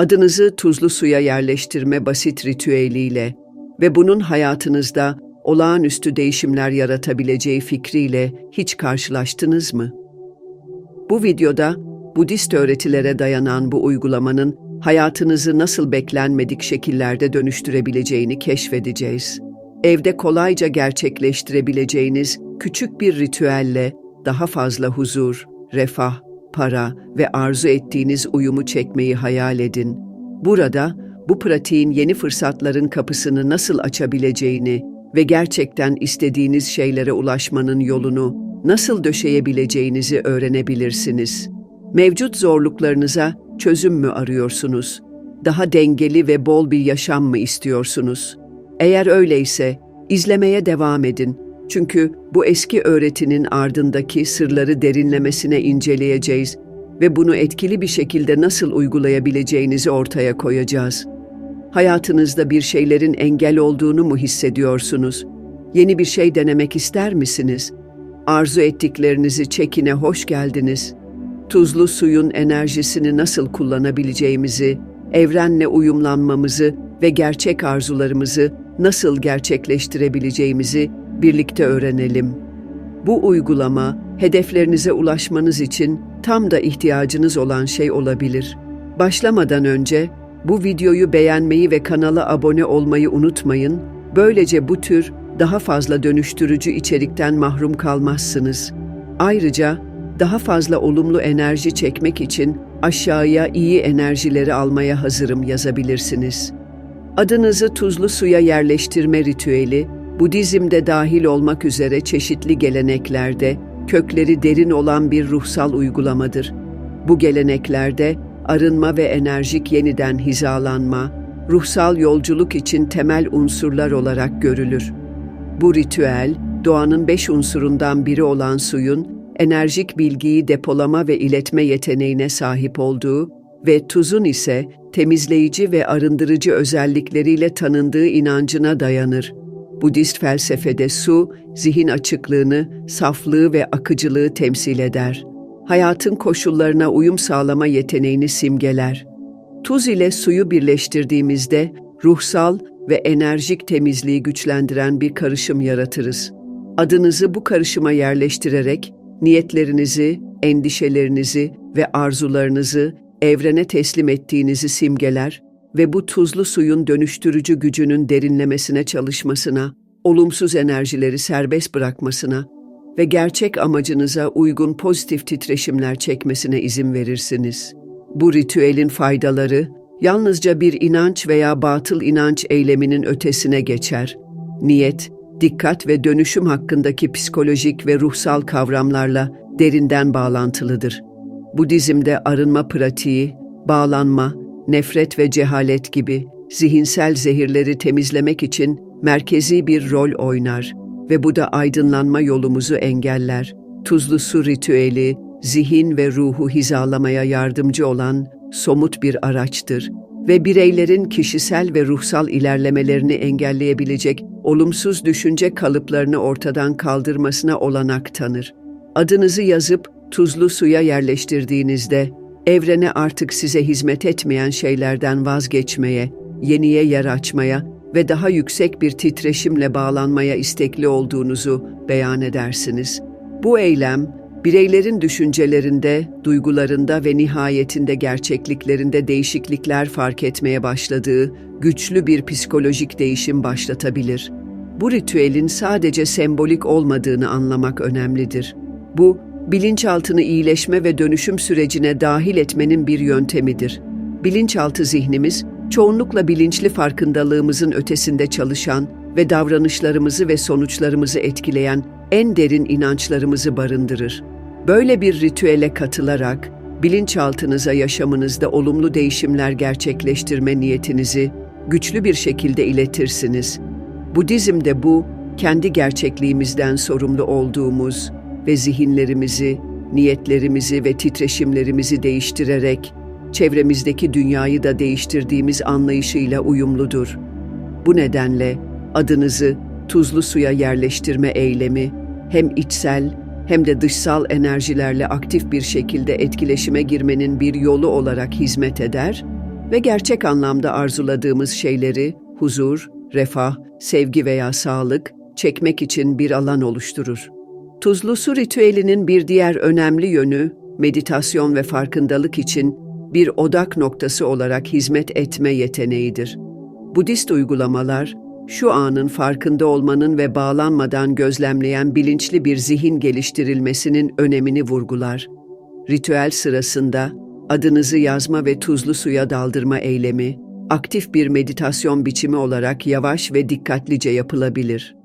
Adınızı tuzlu suya yerleştirme basit ritüeliyle ve bunun hayatınızda olağanüstü değişimler yaratabileceği fikriyle hiç karşılaştınız mı? Bu videoda Budist öğretilere dayanan bu uygulamanın hayatınızı nasıl beklenmedik şekillerde dönüştürebileceğini keşfedeceğiz. Evde kolayca gerçekleştirebileceğiniz küçük bir ritüelle daha fazla huzur, refah, para ve arzu ettiğiniz uyumu çekmeyi hayal edin. Burada bu pratiğin yeni fırsatların kapısını nasıl açabileceğini ve gerçekten istediğiniz şeylere ulaşmanın yolunu nasıl döşeyebileceğinizi öğrenebilirsiniz. Mevcut zorluklarınıza çözüm mü arıyorsunuz? Daha dengeli ve bol bir yaşam mı istiyorsunuz? Eğer öyleyse izlemeye devam edin. Çünkü bu eski öğretinin ardındaki sırları derinlemesine inceleyeceğiz ve bunu etkili bir şekilde nasıl uygulayabileceğinizi ortaya koyacağız. Hayatınızda bir şeylerin engel olduğunu mu hissediyorsunuz? Yeni bir şey denemek ister misiniz? Arzu ettiklerinizi çekine hoş geldiniz. Tuzlu suyun enerjisini nasıl kullanabileceğimizi, evrenle uyumlanmamızı ve gerçek arzularımızı nasıl gerçekleştirebileceğimizi birlikte öğrenelim. Bu uygulama hedeflerinize ulaşmanız için tam da ihtiyacınız olan şey olabilir. Başlamadan önce bu videoyu beğenmeyi ve kanala abone olmayı unutmayın. Böylece bu tür daha fazla dönüştürücü içerikten mahrum kalmazsınız. Ayrıca daha fazla olumlu enerji çekmek için aşağıya iyi enerjileri almaya hazırım yazabilirsiniz. Adınızı tuzlu suya yerleştirme ritüeli, Budizm'de dahil olmak üzere çeşitli geleneklerde kökleri derin olan bir ruhsal uygulamadır. Bu geleneklerde arınma ve enerjik yeniden hizalanma, ruhsal yolculuk için temel unsurlar olarak görülür. Bu ritüel, doğanın beş unsurundan biri olan suyun, enerjik bilgiyi depolama ve iletme yeteneğine sahip olduğu ve tuzun ise temizleyici ve arındırıcı özellikleriyle tanındığı inancına dayanır. Budist felsefede su, zihin açıklığını, saflığı ve akıcılığı temsil eder. Hayatın koşullarına uyum sağlama yeteneğini simgeler. Tuz ile suyu birleştirdiğimizde ruhsal ve enerjik temizliği güçlendiren bir karışım yaratırız. Adınızı bu karışıma yerleştirerek niyetlerinizi, endişelerinizi ve arzularınızı evrene teslim ettiğinizi simgeler ve bu tuzlu suyun dönüştürücü gücünün derinlemesine çalışmasına, olumsuz enerjileri serbest bırakmasına ve gerçek amacınıza uygun pozitif titreşimler çekmesine izin verirsiniz. Bu ritüelin faydaları yalnızca bir inanç veya batıl inanç eyleminin ötesine geçer. Niyet, dikkat ve dönüşüm hakkındaki psikolojik ve ruhsal kavramlarla derinden bağlantılıdır. Budizm'de arınma pratiği, bağlanma, nefret ve cehalet gibi zihinsel zehirleri temizlemek için merkezi bir rol oynar ve bu da aydınlanma yolumuzu engeller. Tuzlu su ritüeli, zihin ve ruhu hizalamaya yardımcı olan somut bir araçtır ve bireylerin kişisel ve ruhsal ilerlemelerini engelleyebilecek olumsuz düşünce kalıplarını ortadan kaldırmasına olanak tanır. Adınızı yazıp tuzlu suya yerleştirdiğinizde evrene artık size hizmet etmeyen şeylerden vazgeçmeye, yeniye yer açmaya ve daha yüksek bir titreşimle bağlanmaya istekli olduğunuzu beyan edersiniz. Bu eylem, bireylerin düşüncelerinde, duygularında ve nihayetinde gerçekliklerinde değişiklikler fark etmeye başladığı güçlü bir psikolojik değişim başlatabilir. Bu ritüelin sadece sembolik olmadığını anlamak önemlidir. Bu, bilinçaltını iyileşme ve dönüşüm sürecine dahil etmenin bir yöntemidir. Bilinçaltı zihnimiz, çoğunlukla bilinçli farkındalığımızın ötesinde çalışan ve davranışlarımızı ve sonuçlarımızı etkileyen en derin inançlarımızı barındırır. Böyle bir ritüele katılarak, bilinçaltınıza yaşamınızda olumlu değişimler gerçekleştirme niyetinizi güçlü bir şekilde iletirsiniz. Budizm'de bu, kendi gerçekliğimizden sorumlu olduğumuz ve zihinlerimizi, niyetlerimizi ve titreşimlerimizi değiştirerek çevremizdeki dünyayı da değiştirdiğimiz anlayışıyla uyumludur. Bu nedenle adınızı tuzlu suya yerleştirme eylemi hem içsel hem de dışsal enerjilerle aktif bir şekilde etkileşime girmenin bir yolu olarak hizmet eder ve gerçek anlamda arzuladığımız şeyleri, huzur, refah, sevgi veya sağlık çekmek için bir alan oluşturur. Tuzlu su ritüelinin bir diğer önemli yönü, meditasyon ve farkındalık için bir odak noktası olarak hizmet etme yeteneğidir. Budist uygulamalar, şu anın farkında olmanın ve bağlanmadan gözlemleyen bilinçli bir zihin geliştirilmesinin önemini vurgular. Ritüel sırasında adınızı yazma ve tuzlu suya daldırma eylemi, aktif bir meditasyon biçimi olarak yavaş ve dikkatlice yapılabilir.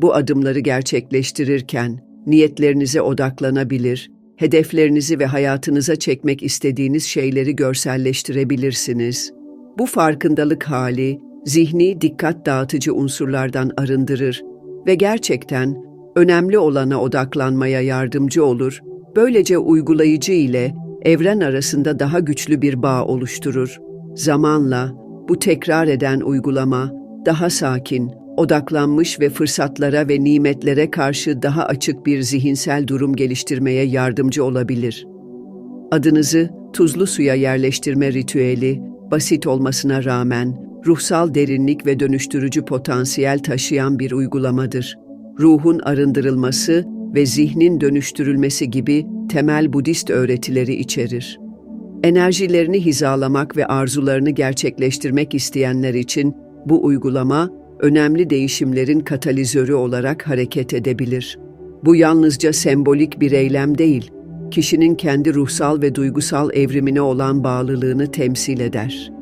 Bu adımları gerçekleştirirken niyetlerinize odaklanabilir, hedeflerinizi ve hayatınıza çekmek istediğiniz şeyleri görselleştirebilirsiniz. Bu farkındalık hali, zihni dikkat dağıtıcı unsurlardan arındırır ve gerçekten önemli olana odaklanmaya yardımcı olur. Böylece uygulayıcı ile evren arasında daha güçlü bir bağ oluşturur. Zamanla bu tekrar eden uygulama daha sakin, odaklanmış ve fırsatlara ve nimetlere karşı daha açık bir zihinsel durum geliştirmeye yardımcı olabilir. Adınızı tuzlu suya yerleştirme ritüeli, basit olmasına rağmen ruhsal derinlik ve dönüştürücü potansiyel taşıyan bir uygulamadır. Ruhun arındırılması ve zihnin dönüştürülmesi gibi temel Budist öğretileri içerir. Enerjilerini hizalamak ve arzularını gerçekleştirmek isteyenler için bu uygulama önemli değişimlerin katalizörü olarak hareket edebilir. Bu yalnızca sembolik bir eylem değil, kişinin kendi ruhsal ve duygusal evrimine olan bağlılığını temsil eder.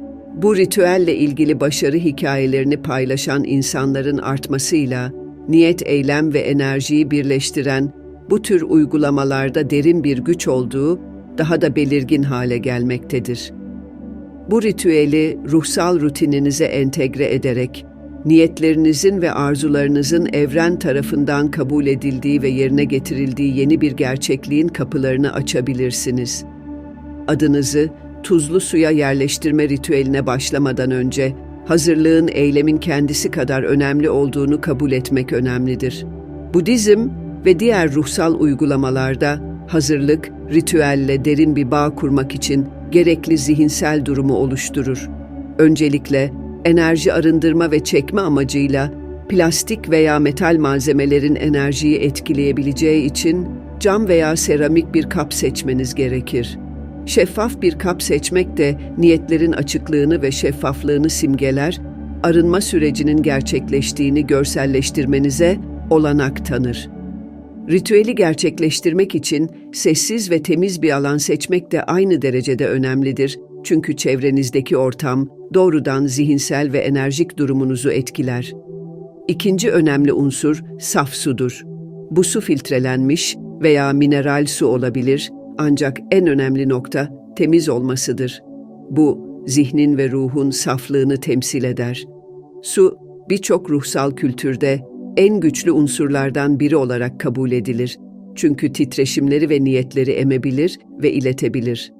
Bu ritüelle ilgili başarı hikayelerini paylaşan insanların artmasıyla niyet, eylem ve enerjiyi birleştiren bu tür uygulamalarda derin bir güç olduğu daha da belirgin hale gelmektedir. Bu ritüeli ruhsal rutininize entegre ederek niyetlerinizin ve arzularınızın evren tarafından kabul edildiği ve yerine getirildiği yeni bir gerçekliğin kapılarını açabilirsiniz. Adınızı tuzlu suya yerleştirme ritüeline başlamadan önce hazırlığın eylemin kendisi kadar önemli olduğunu kabul etmek önemlidir. Budizm ve diğer ruhsal uygulamalarda hazırlık, ritüelle derin bir bağ kurmak için gerekli zihinsel durumu oluşturur. Öncelikle enerji arındırma ve çekme amacıyla plastik veya metal malzemelerin enerjiyi etkileyebileceği için cam veya seramik bir kap seçmeniz gerekir. Şeffaf bir kap seçmek de niyetlerin açıklığını ve şeffaflığını simgeler, arınma sürecinin gerçekleştiğini görselleştirmenize olanak tanır. Ritüeli gerçekleştirmek için sessiz ve temiz bir alan seçmek de aynı derecede önemlidir. Çünkü çevrenizdeki ortam doğrudan zihinsel ve enerjik durumunuzu etkiler. İkinci önemli unsur saf sudur. Bu su filtrelenmiş veya mineral su olabilir ancak en önemli nokta temiz olmasıdır. Bu, zihnin ve ruhun saflığını temsil eder. Su, birçok ruhsal kültürde en güçlü unsurlardan biri olarak kabul edilir. Çünkü titreşimleri ve niyetleri emebilir ve iletebilir.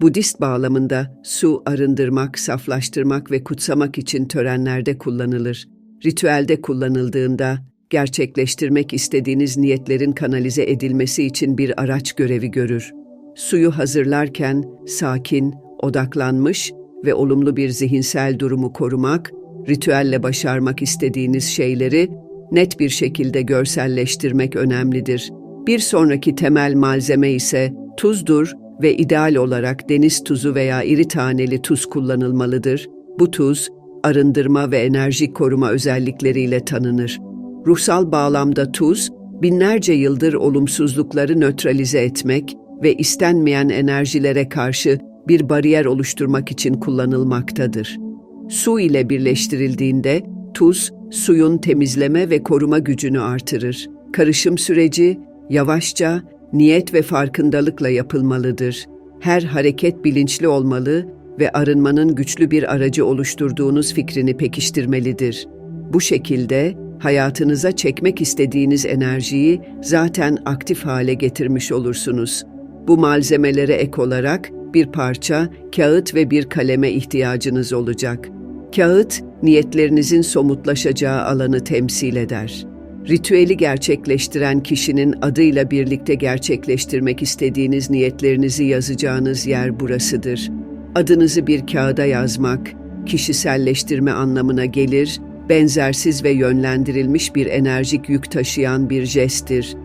Budist bağlamında su arındırmak, saflaştırmak ve kutsamak için törenlerde kullanılır. Ritüelde kullanıldığında gerçekleştirmek istediğiniz niyetlerin kanalize edilmesi için bir araç görevi görür. Suyu hazırlarken sakin, odaklanmış ve olumlu bir zihinsel durumu korumak, ritüelle başarmak istediğiniz şeyleri net bir şekilde görselleştirmek önemlidir. Bir sonraki temel malzeme ise tuzdur ve ideal olarak deniz tuzu veya iri taneli tuz kullanılmalıdır. Bu tuz, arındırma ve enerji koruma özellikleriyle tanınır. Ruhsal bağlamda tuz, binlerce yıldır olumsuzlukları nötralize etmek ve istenmeyen enerjilere karşı bir bariyer oluşturmak için kullanılmaktadır. Su ile birleştirildiğinde tuz, suyun temizleme ve koruma gücünü artırır. Karışım süreci yavaşça, niyet ve farkındalıkla yapılmalıdır. Her hareket bilinçli olmalı ve arınmanın güçlü bir aracı oluşturduğunuz fikrini pekiştirmelidir. Bu şekilde hayatınıza çekmek istediğiniz enerjiyi zaten aktif hale getirmiş olursunuz. Bu malzemelere ek olarak bir parça, kağıt ve bir kaleme ihtiyacınız olacak. Kağıt, niyetlerinizin somutlaşacağı alanı temsil eder. Ritüeli gerçekleştiren kişinin adıyla birlikte gerçekleştirmek istediğiniz niyetlerinizi yazacağınız yer burasıdır. Adınızı bir kağıda yazmak, kişiselleştirme anlamına gelir, benzersiz ve yönlendirilmiş bir enerjik yük taşıyan bir jesttir.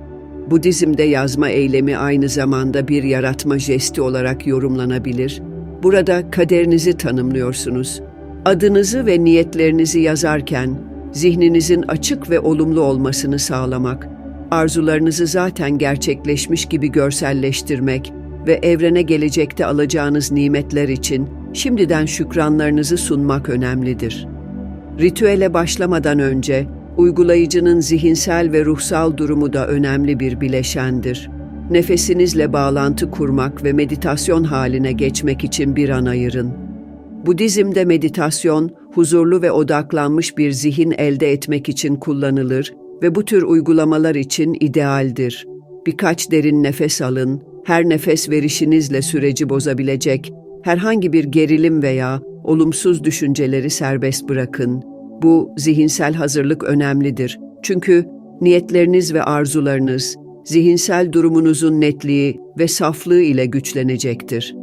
Budizm'de yazma eylemi aynı zamanda bir yaratma jesti olarak yorumlanabilir. Burada kaderinizi tanımlıyorsunuz. Adınızı ve niyetlerinizi yazarken zihninizin açık ve olumlu olmasını sağlamak, arzularınızı zaten gerçekleşmiş gibi görselleştirmek ve evrene gelecekte alacağınız nimetler için şimdiden şükranlarınızı sunmak önemlidir. Ritüele başlamadan önce uygulayıcının zihinsel ve ruhsal durumu da önemli bir bileşendir. Nefesinizle bağlantı kurmak ve meditasyon haline geçmek için bir an ayırın. Budizm'de meditasyon, huzurlu ve odaklanmış bir zihin elde etmek için kullanılır ve bu tür uygulamalar için idealdir. Birkaç derin nefes alın, her nefes verişinizle süreci bozabilecek herhangi bir gerilim veya olumsuz düşünceleri serbest bırakın. Bu zihinsel hazırlık önemlidir. Çünkü niyetleriniz ve arzularınız zihinsel durumunuzun netliği ve saflığı ile güçlenecektir.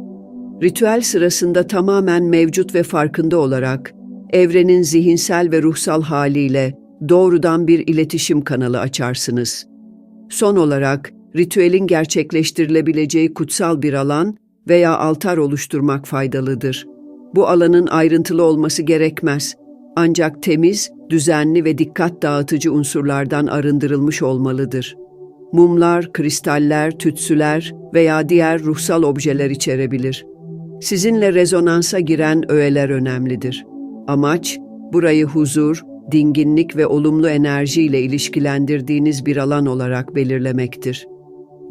Ritüel sırasında tamamen mevcut ve farkında olarak evrenin zihinsel ve ruhsal haliyle doğrudan bir iletişim kanalı açarsınız. Son olarak ritüelin gerçekleştirilebileceği kutsal bir alan veya altar oluşturmak faydalıdır. Bu alanın ayrıntılı olması gerekmez. Ancak temiz, düzenli ve dikkat dağıtıcı unsurlardan arındırılmış olmalıdır. Mumlar, kristaller, tütsüler veya diğer ruhsal objeler içerebilir. Sizinle rezonansa giren öğeler önemlidir. Amaç, burayı huzur, dinginlik ve olumlu enerjiyle ilişkilendirdiğiniz bir alan olarak belirlemektir.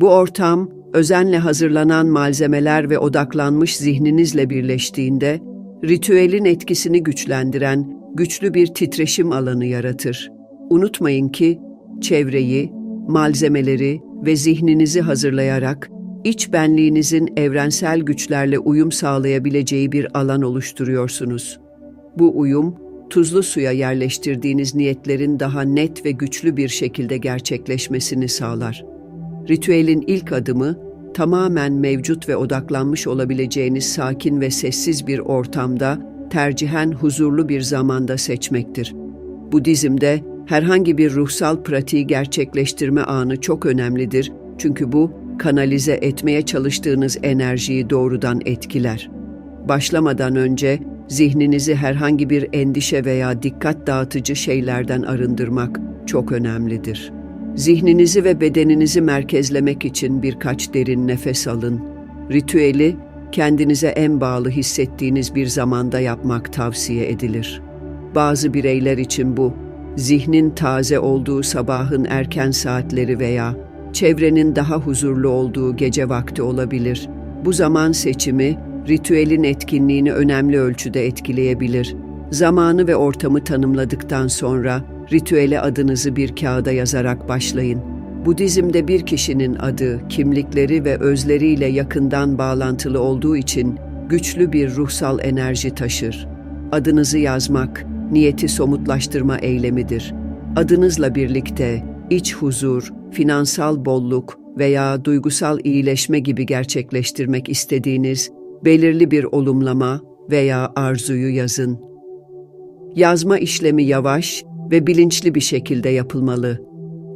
Bu ortam, özenle hazırlanan malzemeler ve odaklanmış zihninizle birleştiğinde, ritüelin etkisini güçlendiren güçlü bir titreşim alanı yaratır. Unutmayın ki, çevreyi, malzemeleri ve zihninizi hazırlayarak, iç benliğinizin evrensel güçlerle uyum sağlayabileceği bir alan oluşturuyorsunuz. Bu uyum, tuzlu suya yerleştirdiğiniz niyetlerin daha net ve güçlü bir şekilde gerçekleşmesini sağlar. Ritüelin ilk adımı, tamamen mevcut ve odaklanmış olabileceğiniz sakin ve sessiz bir ortamda, tercihen huzurlu bir zamanda seçmektir. Budizm'de herhangi bir ruhsal pratiği gerçekleştirme anı çok önemlidir çünkü bu, kanalize etmeye çalıştığınız enerjiyi doğrudan etkiler. Başlamadan önce zihninizi herhangi bir endişe veya dikkat dağıtıcı şeylerden arındırmak çok önemlidir. Zihninizi ve bedeninizi merkezlemek için birkaç derin nefes alın. Ritüeli kendinize en bağlı hissettiğiniz bir zamanda yapmak tavsiye edilir. Bazı bireyler için bu, zihnin taze olduğu sabahın erken saatleri veya çevrenin daha huzurlu olduğu gece vakti olabilir. Bu zaman seçimi, ritüelin etkinliğini önemli ölçüde etkileyebilir. Zamanı ve ortamı tanımladıktan sonra ritüele adınızı bir kağıda yazarak başlayın. Budizm'de bir kişinin adı, kimlikleri ve özleriyle yakından bağlantılı olduğu için güçlü bir ruhsal enerji taşır. Adınızı yazmak, niyeti somutlaştırma eylemidir. Adınızla birlikte iç huzur, finansal bolluk veya duygusal iyileşme gibi gerçekleştirmek istediğiniz belirli bir olumlama veya arzuyu yazın. Yazma işlemi yavaş ve bilinçli bir şekilde yapılmalı.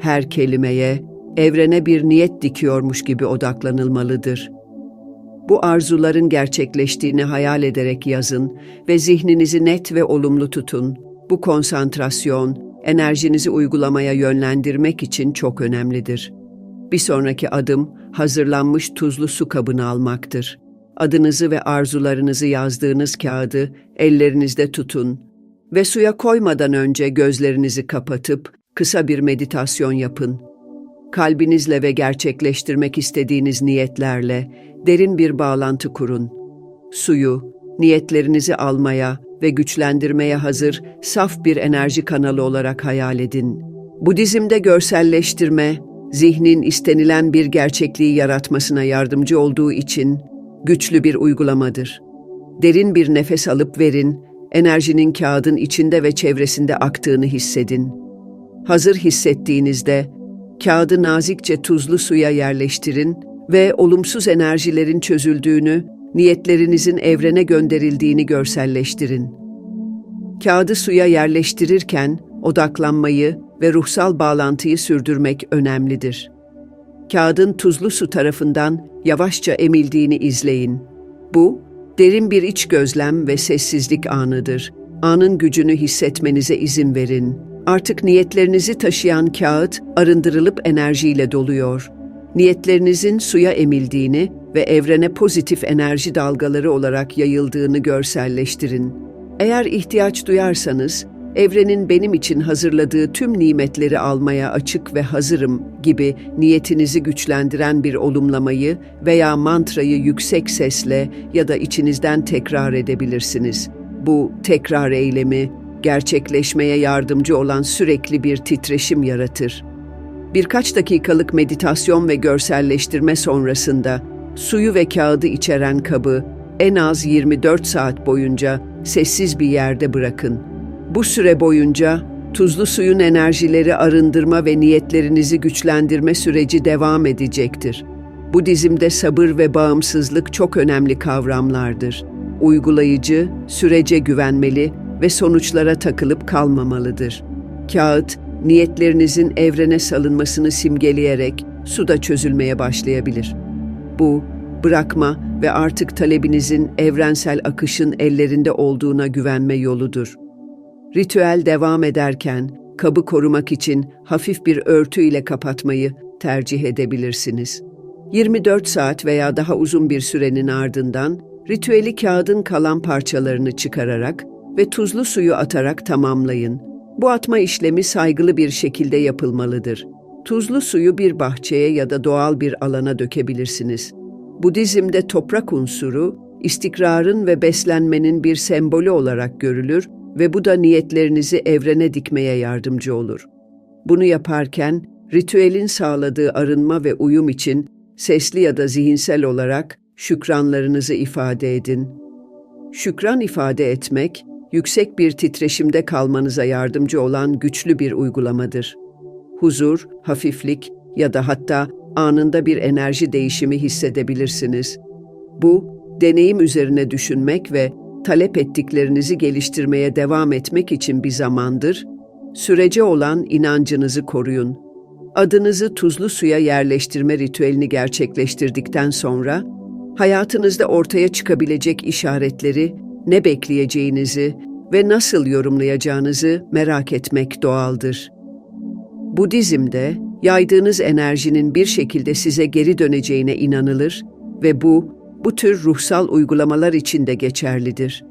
Her kelimeye, evrene bir niyet dikiyormuş gibi odaklanılmalıdır. Bu arzuların gerçekleştiğini hayal ederek yazın ve zihninizi net ve olumlu tutun. Bu konsantrasyon, enerjinizi uygulamaya yönlendirmek için çok önemlidir. Bir sonraki adım, hazırlanmış tuzlu su kabını almaktır. Adınızı ve arzularınızı yazdığınız kağıdı ellerinizde tutun ve suya koymadan önce gözlerinizi kapatıp kısa bir meditasyon yapın. Kalbinizle ve gerçekleştirmek istediğiniz niyetlerle derin bir bağlantı kurun. Suyu, niyetlerinizi almaya ve güçlendirmeye hazır, saf bir enerji kanalı olarak hayal edin. Budizm'de görselleştirme, zihnin istenilen bir gerçekliği yaratmasına yardımcı olduğu için güçlü bir uygulamadır. Derin bir nefes alıp verin, enerjinin kağıdın içinde ve çevresinde aktığını hissedin. Hazır hissettiğinizde kağıdı nazikçe tuzlu suya yerleştirin ve olumsuz enerjilerin çözüldüğünü niyetlerinizin evrene gönderildiğini görselleştirin. Kağıdı suya yerleştirirken odaklanmayı ve ruhsal bağlantıyı sürdürmek önemlidir. Kağıdın tuzlu su tarafından yavaşça emildiğini izleyin. Bu, derin bir iç gözlem ve sessizlik anıdır. Anın gücünü hissetmenize izin verin. Artık niyetlerinizi taşıyan kağıt arındırılıp enerjiyle doluyor. Niyetlerinizin suya emildiğini ve evrene pozitif enerji dalgaları olarak yayıldığını görselleştirin. Eğer ihtiyaç duyarsanız, evrenin benim için hazırladığı tüm nimetleri almaya açık ve hazırım gibi niyetinizi güçlendiren bir olumlamayı veya mantrayı yüksek sesle ya da içinizden tekrar edebilirsiniz. Bu tekrar eylemi gerçekleşmeye yardımcı olan sürekli bir titreşim yaratır. Birkaç dakikalık meditasyon ve görselleştirme sonrasında suyu ve kağıdı içeren kabı en az 24 saat boyunca sessiz bir yerde bırakın. Bu süre boyunca tuzlu suyun enerjileri arındırma ve niyetlerinizi güçlendirme süreci devam edecektir. Bu dizimde sabır ve bağımsızlık çok önemli kavramlardır. Uygulayıcı, sürece güvenmeli ve sonuçlara takılıp kalmamalıdır. Kağıt, niyetlerinizin evrene salınmasını simgeleyerek suda çözülmeye başlayabilir. Bu, bırakma ve artık talebinizin evrensel akışın ellerinde olduğuna güvenme yoludur. Ritüel devam ederken kabı korumak için hafif bir örtü ile kapatmayı tercih edebilirsiniz. 24 saat veya daha uzun bir sürenin ardından ritüeli kağıdın kalan parçalarını çıkararak ve tuzlu suyu atarak tamamlayın. Bu atma işlemi saygılı bir şekilde yapılmalıdır. Tuzlu suyu bir bahçeye ya da doğal bir alana dökebilirsiniz. Budizm'de toprak unsuru, istikrarın ve beslenmenin bir sembolü olarak görülür ve bu da niyetlerinizi evrene dikmeye yardımcı olur. Bunu yaparken ritüelin sağladığı arınma ve uyum için sesli ya da zihinsel olarak şükranlarınızı ifade edin. Şükran ifade etmek, yüksek bir titreşimde kalmanıza yardımcı olan güçlü bir uygulamadır. Huzur, hafiflik ya da hatta anında bir enerji değişimi hissedebilirsiniz. Bu, deneyim üzerine düşünmek ve talep ettiklerinizi geliştirmeye devam etmek için bir zamandır. Sürece olan inancınızı koruyun. Adınızı tuzlu suya yerleştirme ritüelini gerçekleştirdikten sonra, hayatınızda ortaya çıkabilecek işaretleri, ne bekleyeceğinizi ve nasıl yorumlayacağınızı merak etmek doğaldır. Budizm'de yaydığınız enerjinin bir şekilde size geri döneceğine inanılır ve bu, bu tür ruhsal uygulamalar için de geçerlidir.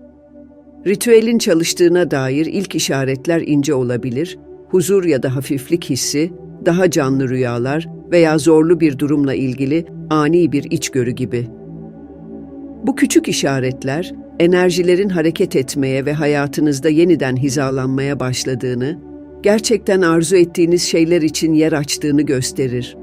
Ritüelin çalıştığına dair ilk işaretler ince olabilir, huzur ya da hafiflik hissi, daha canlı rüyalar veya zorlu bir durumla ilgili ani bir içgörü gibi. Bu küçük işaretler, enerjilerin hareket etmeye ve hayatınızda yeniden hizalanmaya başladığını, gerçekten arzu ettiğiniz şeyler için yer açtığını gösterir.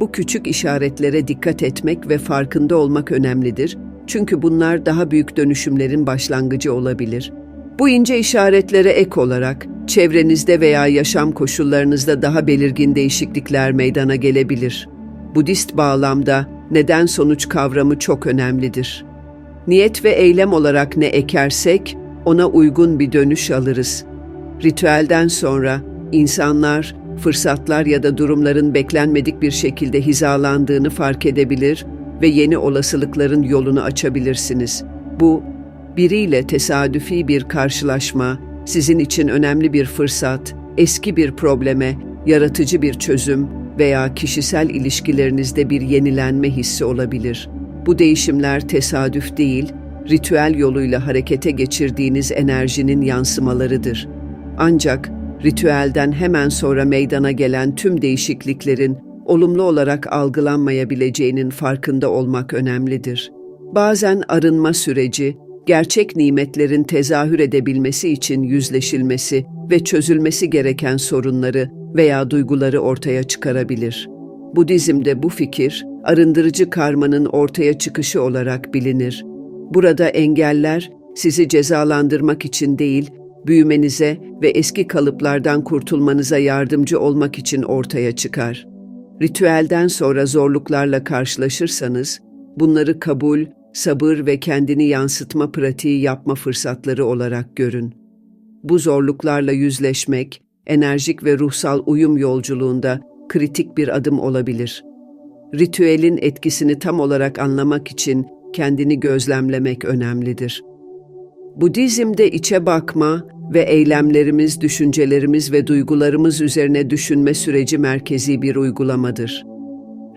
Bu küçük işaretlere dikkat etmek ve farkında olmak önemlidir. Çünkü bunlar daha büyük dönüşümlerin başlangıcı olabilir. Bu ince işaretlere ek olarak çevrenizde veya yaşam koşullarınızda daha belirgin değişiklikler meydana gelebilir. Budist bağlamda neden sonuç kavramı çok önemlidir. Niyet ve eylem olarak ne ekersek ona uygun bir dönüş alırız. Ritüelden sonra insanlar fırsatlar ya da durumların beklenmedik bir şekilde hizalandığını fark edebilir ve yeni olasılıkların yolunu açabilirsiniz. Bu, biriyle tesadüfi bir karşılaşma, sizin için önemli bir fırsat, eski bir probleme, yaratıcı bir çözüm veya kişisel ilişkilerinizde bir yenilenme hissi olabilir. Bu değişimler tesadüf değil, ritüel yoluyla harekete geçirdiğiniz enerjinin yansımalarıdır. Ancak ritüelden hemen sonra meydana gelen tüm değişikliklerin olumlu olarak algılanmayabileceğinin farkında olmak önemlidir. Bazen arınma süreci, gerçek nimetlerin tezahür edebilmesi için yüzleşilmesi ve çözülmesi gereken sorunları veya duyguları ortaya çıkarabilir. Budizm'de bu fikir, arındırıcı karmanın ortaya çıkışı olarak bilinir. Burada engeller, sizi cezalandırmak için değil, büyümenize ve eski kalıplardan kurtulmanıza yardımcı olmak için ortaya çıkar. Ritüelden sonra zorluklarla karşılaşırsanız, bunları kabul, sabır ve kendini yansıtma pratiği yapma fırsatları olarak görün. Bu zorluklarla yüzleşmek, enerjik ve ruhsal uyum yolculuğunda kritik bir adım olabilir. Ritüelin etkisini tam olarak anlamak için kendini gözlemlemek önemlidir. Budizm'de içe bakma ve eylemlerimiz, düşüncelerimiz ve duygularımız üzerine düşünme süreci merkezi bir uygulamadır.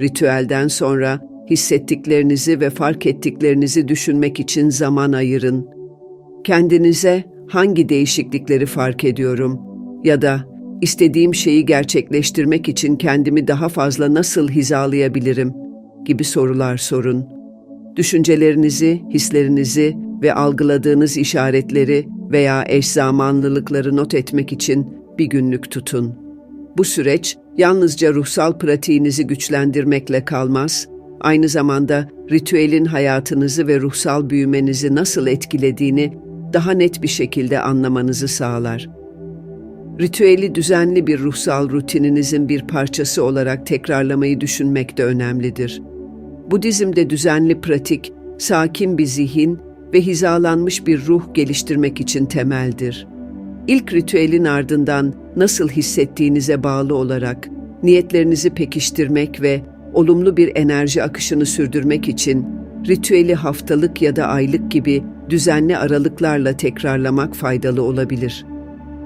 Ritüelden sonra hissettiklerinizi ve fark ettiklerinizi düşünmek için zaman ayırın. Kendinize hangi değişiklikleri fark ediyorum ya da istediğim şeyi gerçekleştirmek için kendimi daha fazla nasıl hizalayabilirim gibi sorular sorun. Düşüncelerinizi, hislerinizi ve algıladığınız işaretleri veya eş zamanlılıkları not etmek için bir günlük tutun. Bu süreç yalnızca ruhsal pratiğinizi güçlendirmekle kalmaz, aynı zamanda ritüelin hayatınızı ve ruhsal büyümenizi nasıl etkilediğini daha net bir şekilde anlamanızı sağlar. Ritüeli düzenli bir ruhsal rutininizin bir parçası olarak tekrarlamayı düşünmek de önemlidir. Budizm'de düzenli pratik, sakin bir zihin ve hizalanmış bir ruh geliştirmek için temeldir. İlk ritüelin ardından nasıl hissettiğinize bağlı olarak niyetlerinizi pekiştirmek ve olumlu bir enerji akışını sürdürmek için ritüeli haftalık ya da aylık gibi düzenli aralıklarla tekrarlamak faydalı olabilir.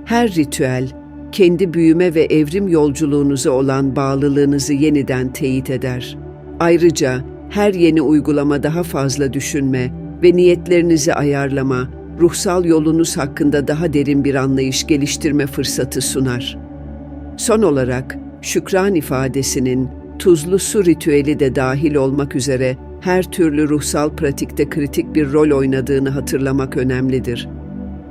Her ritüel, kendi büyüme ve evrim yolculuğunuza olan bağlılığınızı yeniden teyit eder. Ayrıca her yeni uygulama daha fazla düşünme ve niyetlerinizi ayarlama, ruhsal yolunuz hakkında daha derin bir anlayış geliştirme fırsatı sunar. Son olarak, şükran ifadesinin tuzlu su ritüeli de dahil olmak üzere her türlü ruhsal pratikte kritik bir rol oynadığını hatırlamak önemlidir.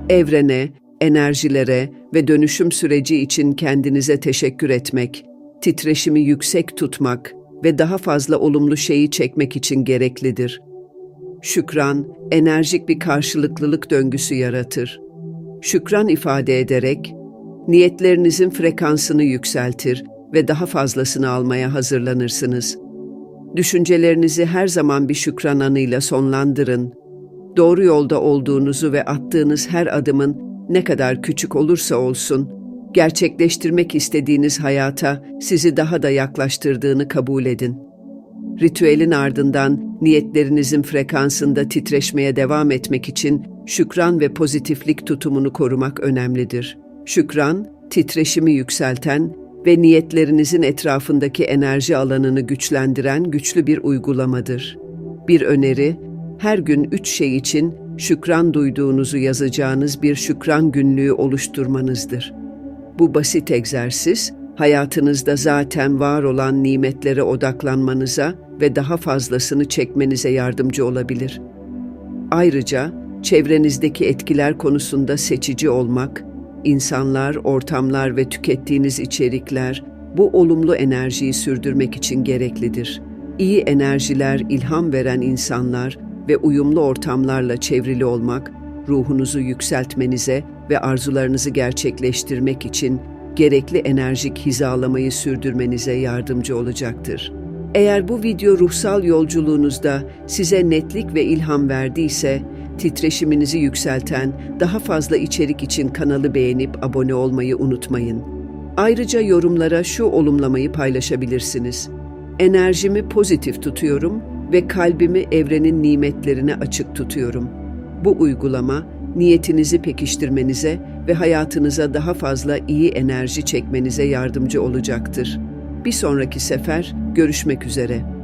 Evrene, enerjilere ve dönüşüm süreci için kendinize teşekkür etmek, titreşimi yüksek tutmak ve daha fazla olumlu şeyi çekmek için gereklidir. Şükran, enerjik bir karşılıklılık döngüsü yaratır. Şükran ifade ederek, niyetlerinizin frekansını yükseltir ve daha fazlasını almaya hazırlanırsınız. Düşüncelerinizi her zaman bir şükran anıyla sonlandırın. Doğru yolda olduğunuzu ve attığınız her adımın ne kadar küçük olursa olsun, gerçekleştirmek istediğiniz hayata sizi daha da yaklaştırdığını kabul edin. Ritüelin ardından niyetlerinizin frekansında titreşmeye devam etmek için şükran ve pozitiflik tutumunu korumak önemlidir. Şükran, titreşimi yükselten ve niyetlerinizin etrafındaki enerji alanını güçlendiren güçlü bir uygulamadır. Bir öneri, her gün üç şey için şükran duyduğunuzu yazacağınız bir şükran günlüğü oluşturmanızdır. Bu basit egzersiz, hayatınızda zaten var olan nimetlere odaklanmanıza ve daha fazlasını çekmenize yardımcı olabilir. Ayrıca çevrenizdeki etkiler konusunda seçici olmak, insanlar, ortamlar ve tükettiğiniz içerikler bu olumlu enerjiyi sürdürmek için gereklidir. İyi enerjiler, ilham veren insanlar ve uyumlu ortamlarla çevrili olmak, ruhunuzu yükseltmenize ve arzularınızı gerçekleştirmek için gerekli enerjik hizalamayı sürdürmenize yardımcı olacaktır. Eğer bu video ruhsal yolculuğunuzda size netlik ve ilham verdiyse, titreşiminizi yükselten daha fazla içerik için kanalı beğenip abone olmayı unutmayın. Ayrıca yorumlara şu olumlamayı paylaşabilirsiniz. Enerjimi pozitif tutuyorum ve kalbimi evrenin nimetlerine açık tutuyorum. Bu uygulama niyetinizi pekiştirmenize ve hayatınıza daha fazla iyi enerji çekmenize yardımcı olacaktır. Bir sonraki sefer görüşmek üzere.